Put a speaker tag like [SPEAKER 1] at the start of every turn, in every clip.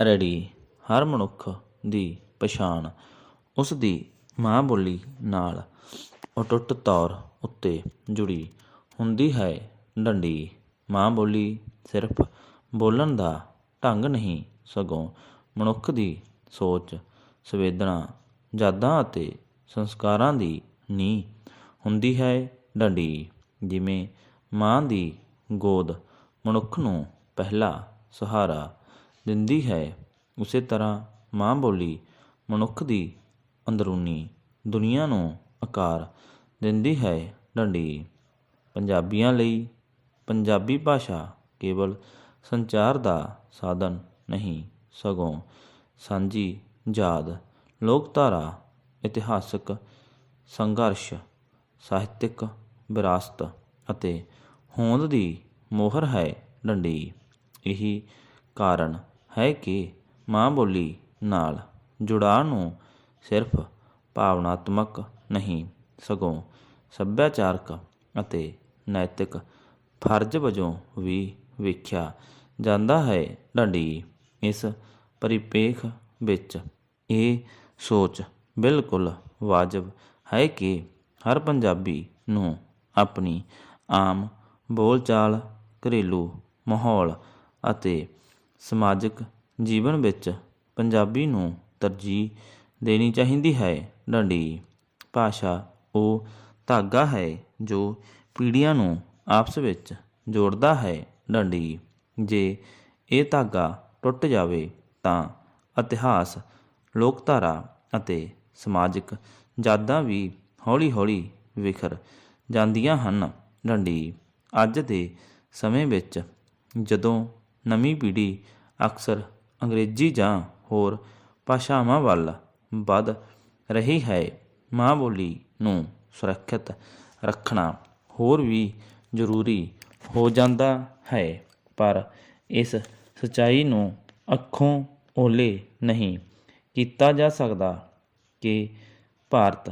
[SPEAKER 1] ਰੜੀ ਹਰ ਮਨੁੱਖ ਦੀ ਪਛਾਣ ਉਸ ਦੀ ਮਾਂ ਬੋਲੀ ਨਾਲ ਅਟੁੱਟ ਤੌਰ ਉੱਤੇ ਜੁੜੀ ਹੁੰਦੀ ਹੈ। ਡੰਡੀ ਮਾਂ ਬੋਲੀ ਸਿਰਫ ਬੋਲਣ ਦਾ ਢੰਗ ਨਹੀਂ, ਸਗੋਂ ਮਨੁੱਖ ਦੀ ਸੋਚ, ਸੰਵੇਦਨਾ, ਯਾਦਾਂ ਅਤੇ ਸੰਸਕਾਰਾਂ ਦੀ ਨੀਂਹ ਹੁੰਦੀ ਹੈ। ਡੰਡੀ ਜਿਵੇਂ ਮਾਂ ਦੀ ਗੋਦ ਮਨੁੱਖ ਨੂੰ ਪਹਿਲਾ ਸਹਾਰਾ ਦਿੰਦੀ ਹੈ। ਉਸੇ ਤਰ੍ਹਾਂ ਮਾਂ ਬੋਲੀ ਮਨੁੱਖ ਦੀ ਅੰਦਰੂਨੀ ਦੁਨੀਆ ਨੂੰ ਆਕਾਰ ਦਿੰਦੀ ਹੈ ਡੰਡੀ। ਪੰਜਾਬੀਆਂ ਲਈ ਪੰਜਾਬੀ ਭਾਸ਼ਾ ਕੇਵਲ ਸੰਚਾਰ ਦਾ ਸਾਧਨ ਨਹੀਂ, ਸਗੋਂ ਸਾਂਝੀ ਯਾਦ, ਲੋਕਧਾਰਾ, ਇਤਿਹਾਸਕ ਸੰਘਰਸ਼, ਸਾਹਿਤਿਕ ਵਿਰਾਸਤ ਅਤੇ ਹੋਂਦ ਦੀ ਮੋਹਰ ਹੈ ਡੰਡੀ। ਇਹੀ ਕਾਰਨ ਹੈ ਕਿ ਮਾਂ ਬੋਲੀ ਨਾਲ ਜੁੜਾਅ ਨੂੰ ਸਿਰਫ ਭਾਵਨਾਤਮਕ ਨਹੀਂ, ਸਗੋਂ ਸੱਭਿਆਚਾਰਕ ਅਤੇ ਨੈਤਿਕ ਫਰਜ਼ ਵਜੋਂ ਵੀ ਵੇਖਿਆ ਜਾਂਦਾ ਹੈ। ਡੰਡੀ, ਇਸ ਪਰਿਪੇਖ ਵਿੱਚ ਇਹ ਸੋਚ ਬਿਲਕੁਲ ਵਾਜਬ ਹੈ ਕਿ ਹਰ ਪੰਜਾਬੀ ਨੂੰ ਆਪਣੀ ਆਮ ਬੋਲਚਾਲ, ਘਰੇਲੂ ਮਾਹੌਲ ਅਤੇ ਸਮਾਜਿਕ ਜੀਵਨ ਵਿੱਚ ਪੰਜਾਬੀ ਨੂੰ ਤਰਜੀਹ ਦੇਣੀ ਚਾਹੀਦੀ ਹੈ। ਡੰਡੀ ਭਾਸ਼ਾ ਉਹ ਧਾਗਾ ਹੈ ਜੋ ਪੀੜ੍ਹੀਆਂ ਨੂੰ ਆਪਸ ਵਿੱਚ ਜੋੜਦਾ ਹੈ। ਡੰਡੀ ਜੇ ਇਹ ਧਾਗਾ ਟੁੱਟ ਜਾਵੇ ਤਾਂ ਇਤਿਹਾਸ, ਲੋਕਧਾਰਾ ਅਤੇ ਸਮਾਜਿਕ ਯਾਦਾਂ ਵੀ ਹੌਲੀ-ਹੌਲੀ ਵਿਖਰ ਜਾਂਦੀਆਂ ਹਨ। ਡੰਡੀ ਅੱਜ ਦੇ ਸਮੇਂ ਵਿੱਚ ਜਦੋਂ ਨਵੀਂ ਪੀੜ੍ਹੀ ਅਕਸਰ ਅੰਗਰੇਜ਼ੀ ਜਾਂ ਹੋਰ ਭਾਸ਼ਾਵਾਂ ਵੱਲ ਵੱਧ ਰਹੀ ਹੈ। ਮਾਂ ਬੋਲੀ ਨੂੰ ਸੁਰੱਖਿਅਤ ਰੱਖਣਾ ਹੋਰ ਵੀ ਜ਼ਰੂਰੀ ਹੋ ਜਾਂਦਾ ਹੈ, ਪਰ ਇਸ ਸਚਾਈ ਨੂੰ ਅੱਖੋਂ ਓਲੇ ਨਹੀਂ ਕੀਤਾ ਜਾ ਸਕਦਾ ਕਿ ਭਾਰਤ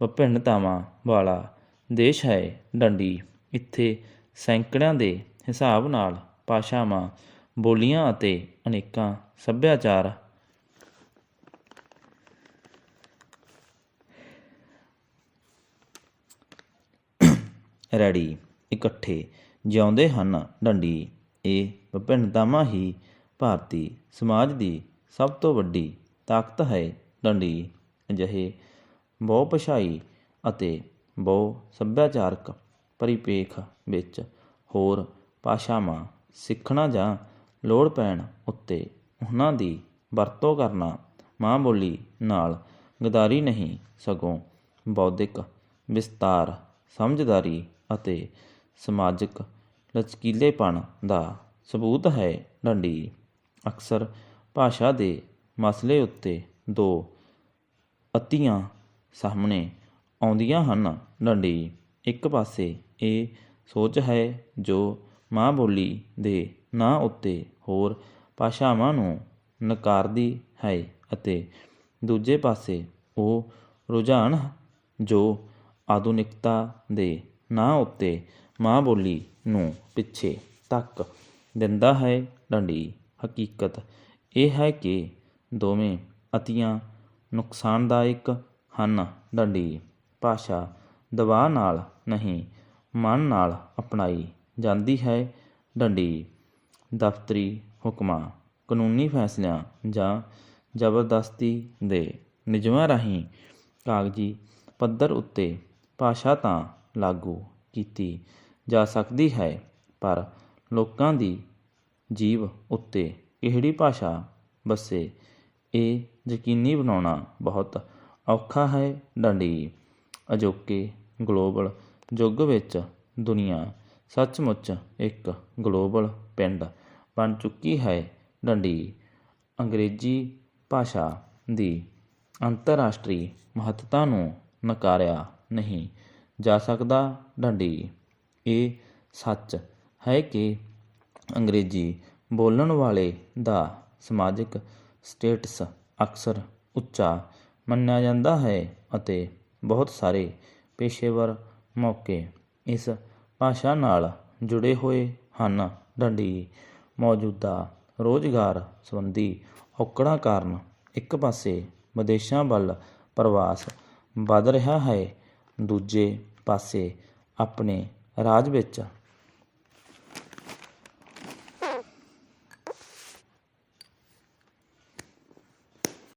[SPEAKER 1] ਵਿਭਿੰਨਤਾਵਾਂ ਵਾਲਾ ਦੇਸ਼ ਹੈ। ਡੰਡੀ ਇੱਥੇ ਸੈਂਕੜਿਆਂ ਦੇ ਹਿਸਾਬ ਨਾਲ ਭਾਸ਼ਾਵਾਂ ਬੋਲੀਆਂ ਅਤੇ ਅਨੇਕਾਂ ਸੱਭਿਆਚਾਰ। ਰੈਡੀ। ਇਕੱਠੇ ਜਿਉਂਦੇ ਹਨ ਡੰਡੀ। ਇਹ ਵਿਭਿੰਨਤਾਵਾਂ ਹੀ ਭਾਰਤੀ ਸਮਾਜ ਦੀ ਸਭ ਤੋਂ ਵੱਡੀ ਤਾਕਤ ਹੈ। ਡੰਡੀ ਅਜਿਹੇ ਬਹੁ ਭਾਸ਼ਾਈ ਅਤੇ ਬਹੁ ਸੱਭਿਆਚਾਰਕ ਪਰਿਪੇਖ ਵਿੱਚ ਹੋਰ ਭਾਸ਼ਾਵਾਂ ਸਿੱਖਣਾ ਜਾਂ ਲੋੜ ਪੈਣ ਉੱਤੇ ਉਹਨਾਂ ਦੀ ਵਰਤੋਂ ਕਰਨਾ ਮਾਂ ਬੋਲੀ ਨਾਲ ਗਦਾਰੀ ਨਹੀਂ, ਸਗੋਂ ਬੌਧਿਕ ਵਿਸਤਾਰ, ਸਮਝਦਾਰੀ ਅਤੇ ਸਮਾਜਿਕ ਲਚਕੀਲੇਪਣ ਦਾ ਸਬੂਤ ਹੈ। ਡੰਡੀ ਅਕਸਰ ਭਾਸ਼ਾ ਦੇ ਮਸਲੇ ਉੱਤੇ ਦੋ ਅਤੀਆਂ ਸਾਹਮਣੇ ਆਉਂਦੀਆਂ ਹਨ। ਡੰਡੀ ਇੱਕ ਪਾਸੇ ਇਹ ਸੋਚ ਹੈ ਜੋ ਮਾਂ ਬੋਲੀ ਦੇ ਨਾ ਉੱਤੇ ਹੋਰ ਭਾਸ਼ਾਵਾਂ ਨੂੰ ਨਕਾਰਦੀ ਹੈ ਅਤੇ ਦੂਜੇ ਪਾਸੇ ਉਹ ਰੁਝਾਨ ਜੋ ਆਧੁਨਿਕਤਾ ਦੇ ਨਾਂ ਉੱਤੇ ਮਾਂ ਬੋਲੀ ਨੂੰ ਪਿੱਛੇ ਤੱਕ ਦਿੰਦਾ ਹੈ ਡੰਡੀ ਹਕੀਕਤ ਇਹ ਹੈ ਕਿ ਦੋਵੇਂ ਅਤੀਆਂ ਨੁਕਸਾਨਦਾਇਕ ਹਨ। ਡੰਡੀ ਭਾਸ਼ਾ ਦਬਾਅ ਨਾਲ ਨਹੀਂ, ਮਨ ਨਾਲ ਅਪਣਾਈ ਜਾਂਦੀ ਹੈ। ਡੰਡੀ ਦਫ਼ਤਰੀ ਹੁਕਮਾਂ, ਕਾਨੂੰਨੀ ਫੈਸਲਿਆਂ ਜਾਂ ਜ਼ਬਰਦਸਤੀ ਦੇ ਨਿਯਮਾਂ ਰਾਹੀਂ ਕਾਗਜ਼ੀ ਪੱਧਰ ਉੱਤੇ ਭਾਸ਼ਾ ਤਾਂ ਲਾਗੂ ਕੀਤੀ ਜਾ ਸਕਦੀ ਹੈ, ਪਰ ਲੋਕਾਂ ਦੀ ਜੀਵ ਉੱਤੇ ਕਿਹੜੀ ਭਾਸ਼ਾ ਵਸੇ, ਇਹ ਯਕੀਨੀ ਬਣਾਉਣਾ ਬਹੁਤ ਔਖਾ ਹੈ। ਡੰਡੀ, ਅਜੋਕੇ ਗਲੋਬਲ ਯੁੱਗ ਵਿੱਚ ਦੁਨੀਆ ਸੱਚਮੁੱਚ ਇੱਕ ਗਲੋਬਲ ਪਿੰਡ ਬਣ ਚੁੱਕੀ ਹੈ। ਡੰਡੀ, ਅੰਗਰੇਜ਼ੀ ਭਾਸ਼ਾ ਦੀ ਅੰਤਰਰਾਸ਼ਟਰੀ ਮਹੱਤਤਾ ਨੂੰ ਨਕਾਰਿਆ ਨਹੀਂ ਜਾ ਸਕਦਾ। ਡੰਡੀ, ਇਹ ਸੱਚ ਹੈ ਕਿ ਅੰਗਰੇਜ਼ੀ ਬੋਲਣ ਵਾਲੇ ਦਾ ਸਮਾਜਿਕ ਸਟੇਟਸ ਅਕਸਰ ਉੱਚਾ ਮੰਨਿਆ ਜਾਂਦਾ ਹੈ ਅਤੇ ਬਹੁਤ ਸਾਰੇ ਪੇਸ਼ੇਵਰ ਮੌਕੇ ਇਸ ਭਾਸ਼ਾ ਨਾਲ ਜੁੜੇ ਹੋਏ ਹਨ। ਡੰਡੀ ਮੌਜੂਦਾ ਰੋਜ਼ਗਾਰ ਸੰਬੰਧੀ ਔਕੜਾਂ ਕਾਰਨ ਇੱਕ ਪਾਸੇ ਵਿਦੇਸ਼ਾਂ ਵੱਲ ਪ੍ਰਵਾਸ ਵੱਧ ਰਿਹਾ ਹੈ, ਦੂਜੇ ਪਾਸੇ ਆਪਣੇ ਰਾਜ ਵਿੱਚ